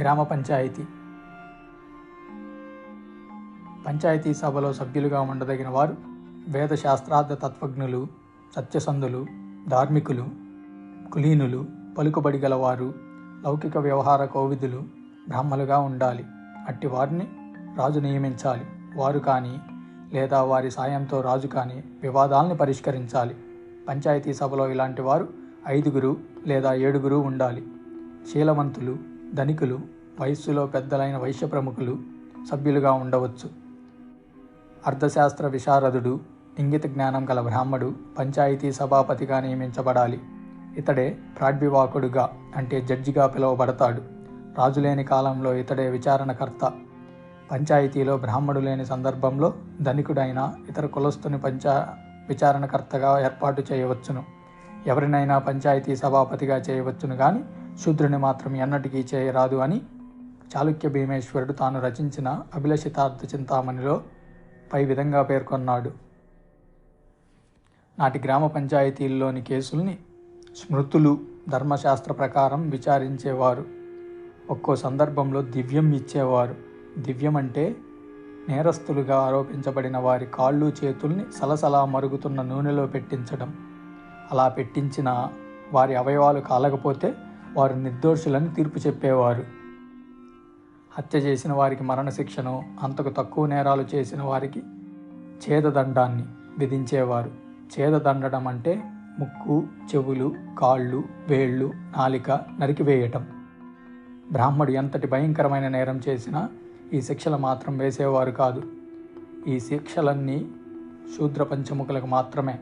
గ్రామ పంచాయతీ. పంచాయతీ సభలో సభ్యులుగా ఉండదగిన వారు వేద శాస్త్రార్థ తత్వజ్ఞులు సత్యసంధులు ధార్మికులు కులీనులు పలుకుబడి గలవారు లౌకిక వ్యవహార కోవిదులు బ్రాహ్మలుగా ఉండాలి. అట్టి వారిని రాజు నియమించాలి. వారు కానీ లేదా వారి సాయంతో రాజు కానీ వివాదాలను పరిష్కరించాలి. పంచాయతీ సభలో ఇలాంటి వారు ఐదుగురు లేదా ఏడుగురు ఉండాలి. శీలవంతులు ధనికులు వయస్సులో పెద్దలైన వైశ్య ప్రముఖులు సభ్యులుగా ఉండవచ్చు. అర్థశాస్త్ర విశారదుడు ఇంగిత జ్ఞానం గల బ్రాహ్మడు పంచాయతీ సభాపతిగా నియమించబడాలి. ఇతడే ప్రాడ్వివాకుడుగా అంటే జడ్జిగా పిలువబడతాడు. రాజు లేని కాలంలో ఇతడే విచారణకర్త. పంచాయతీలో బ్రాహ్మడు లేని సందర్భంలో ధనికుడైన ఇతర కులస్తుని పంచా విచారణకర్తగా ఏర్పాటు చేయవచ్చును. ఎవరినైనా పంచాయతీ సభాపతిగా చేయవచ్చును కానీ శూద్రుని మాత్రం ఎన్నటికీ చేయరాదు అని చాళుక్య భీమేశ్వరుడు తాను రచించిన అభిలషితార్థ చింతామణిలో పై విధంగా పేర్కొన్నాడు. నాటి గ్రామ పంచాయతీల్లోని కేసుల్ని స్మృతులు ధర్మశాస్త్ర ప్రకారం విచారించేవారు. ఒక్కో సందర్భంలో దివ్యం ఇచ్చేవారు. దివ్యం అంటే నేరస్తులుగా ఆరోపించబడిన వారి కాళ్ళు చేతుల్ని సలసలా మరుగుతున్న నూనెలో పెట్టించడం. అలా పెట్టించిన వారి అవయవాలు కాలకపోతే వారు నిర్దోషులని తీర్పు చెప్పేవారు. హత్య చేసిన వారికి మరణశిక్షను అంతకు తక్కువ నేరాలు చేసిన వారికి ఛేదదండాన్ని విధించేవారు. ఛేదదండడం అంటే ముక్కు చెవులు కాళ్ళు వేళ్ళు నాలిక నరికివేయటం. బ్రాహ్మడు ఎంతటి భయంకరమైన నేరం చేసినా ఈ శిక్షలు మాత్రం వేసేవారు కాదు. ఈ శిక్షలన్నీ శూద్ర పంచముఖులకు మాత్రమే.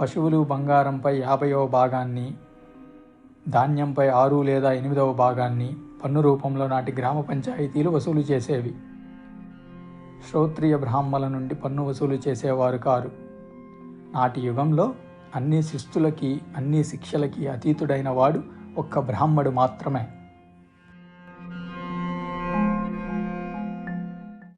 పశువులు బంగారంపై యాభైవ భాగాన్ని ధాన్యంపై ఆరు లేదా ఎనిమిదవ భాగాన్ని పన్ను రూపంలో నాటి గ్రామ పంచాయతీలు వసూలు చేసేవి. శ్రోత్రియ బ్రాహ్మల నుండి పన్ను వసూలు చేసేవారు కారు. నాటి యుగంలో అన్ని శిస్తులకి అన్ని శిక్షలకి అతీతుడైన వాడు ఒక్క బ్రాహ్మడు మాత్రమే.